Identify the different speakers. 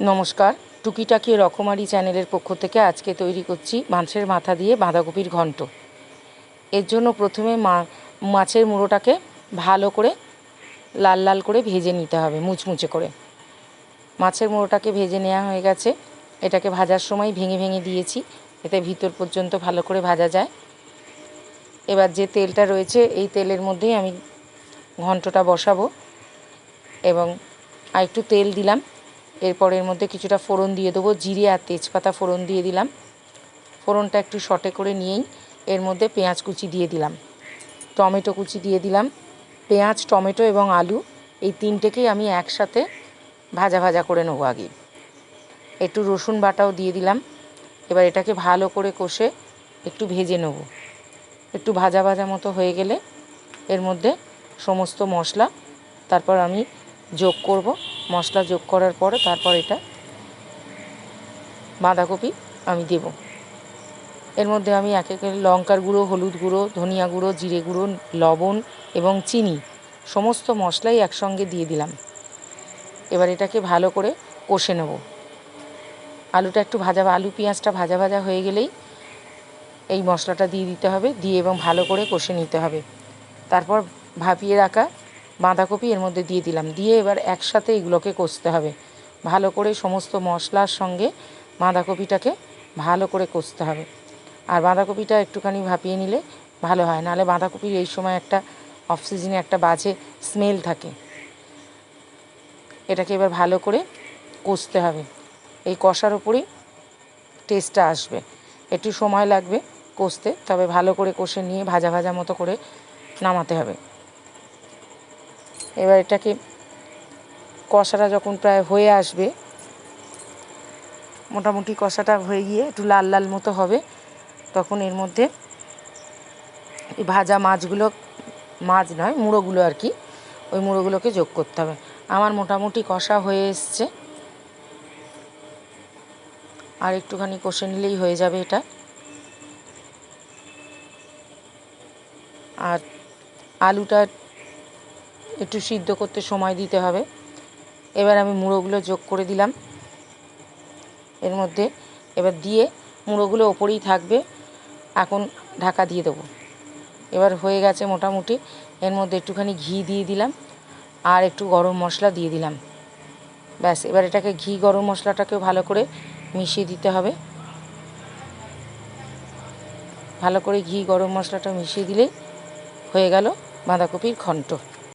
Speaker 1: নমস্কার। টুকিটাকি রকমারি চ্যানেলের পক্ষ থেকে আজকে তৈরি করছি মাছের মাথা দিয়ে বাঁধাকপির ঘন্ট। এর জন্য প্রথমে মা, মাছের মুড়োটাকে ভালো করে লাল লাল করে ভেজে নিতে হবে, মুচমুচে করে। মাছের মুড়োটাকে ভেজে নেওয়া হয়ে গেছে। এটাকে ভাজার সময় ভেঙে ভেঙে দিয়েছি, এতে ভিতর পর্যন্ত ভালো করে ভাজা যায়। এবার যে তেলটা রয়েছে, এই তেলের মধ্যেই আমি ঘন্টটা বসাবো এবং আর একটু তেল দিলাম। এরপর এর মধ্যে কিছুটা ফোড়ন দিয়ে দেবো, জিরে আর তেজপাতা ফোড়ন দিয়ে দিলাম। ফোড়নটা একটু শটে করে নিয়েই এর মধ্যে পেঁয়াজ কুচি দিয়ে দিলাম। টমেটো কুচি দিয়ে দিলাম। পেঁয়াজ, টমেটো এবং আলু এই তিনটেকেই আমি একসাথে ভাজা ভাজা করে নেব আগে। একটু রসুন বাটাও দিয়ে দিলাম। এবার এটাকে ভালো করে কষে একটু ভেজে নেব। একটু ভাজা ভাজা মতো হয়ে গেলে এর মধ্যে সমস্ত মশলা, তারপর আমি যোগ করব। মশলা যোগ করার পরে তারপর এটা বাঁধাকপি আমি দেব। এর মধ্যে আমি এক এক লঙ্কার গুঁড়ো, হলুদ গুঁড়ো, ধনিয়া গুঁড়ো, জিরে গুঁড়ো, লবণ এবং চিনি সমস্ত মশলাই একসঙ্গে দিয়ে দিলাম। এবার এটাকে ভালো করে কষে নেব। আলুটা একটু ভাজা আলু পেঁয়াজটা ভাজা ভাজা হয়ে গেলেই এই মশলাটা দিয়ে দিতে হবে, দিয়ে এবং ভালো করে কষে নিতে হবে। তারপর ভাপিয়ে রাখা বাঁধাকপি এর মধ্যে দিয়ে দিলাম। দিয়ে এবার একসাথে এগুলোকে কষতে হবে। ভালো করে সমস্ত মশলার সঙ্গে বাঁধাকপিটাকে ভালো করে কষতে হবে। আর বাঁধাকপিটা একটুখানি ভাপিয়ে নিলে ভালো হয়। নাহলে বাঁধাকপির এই সময় একটা অফ সিজনে একটা বাজে স্মেল থাকে। এটাকে এবার ভালো করে কষতে হবে। এই কষার উপরেই টেস্টটা আসবে। একটু সময় লাগবে কষতে, তবে ভালো করে কষে নিয়ে ভাজা ভাজা মতো করে নামাতে হবে। এবার এটাকে কষাটা যখন প্রায় হয়ে আসবে, মোটামুটি কষাটা হয়ে গিয়ে একটু লাল লাল মতো হবে, তখন এর মধ্যে ভাজা মাছগুলো, মাছ নয়, মুড়োগুলো আর কি, ওই মুড়োগুলোকে যোগ করতে হবে। আমার মোটামুটি কষা হয়ে এসছে। আর একটুখানি কষে নিলেই হয়ে যাবে এটা। আর আলুটা একটু সিদ্ধ করতে সময় দিতে হবে। এবার আমি মুড়োগুলো যোগ করে দিলাম। এর মধ্যে এবার দিয়ে মুড়োগুলো ওপরেই থাকবে। এখন ঢাকা দিয়ে দেবো। এবার হয়ে গেছে মোটামুটি। এর মধ্যে একটুখানি ঘি দিয়ে দিলাম আর একটু গরম মশলা দিয়ে দিলাম। ব্যাস, এবার এটাকে ঘি গরম মশলাটাকেও ভালো করে মিশিয়ে দিতে হবে। ভালো করে ঘি গরম মশলাটা মিশিয়ে দিলেই হয়ে গেল বাঁধাকপির ঘন্ট।